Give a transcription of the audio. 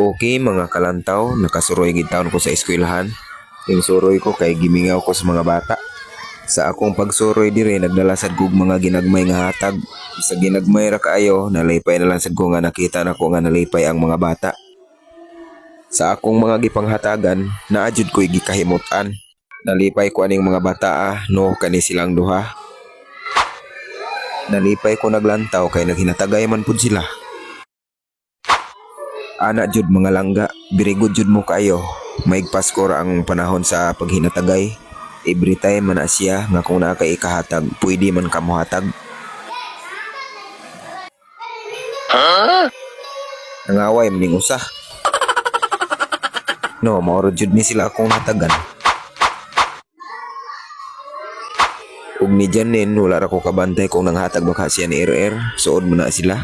Okay mga kalantaw, nakasuroy gid taon ko sa eskwelahan. Yung ko kay gimingaw ko sa mga bata. Sa akong pagsuroy dire nagdalasad kog mga ginagmay nga hatag. Sa ginagmay ra kaayo, nalipay na lang sad ko nga nakita na ko nga nalipay ang mga bata. Sa akong mga gipanghatagan, naadjud ko'y gikahimutan. Nalipay ko aning mga bata ah, no kani silang duha. Nalipay ko naglantaw kay naghinatagay man pud sila. Ana jud mga langga, birigod jud mo kayo. Maigpas ko ra ang panahon sa paghinatagay. Every time man siya nga kung naa kay ikahatag, pwede man ka mohatag. Nangaway maning usa. No, mauro jud ni sila akong hatagan. Ug ni Janin, wala ra ko kabantay kung nanghatag baka siya ni RR, suod mo na sila.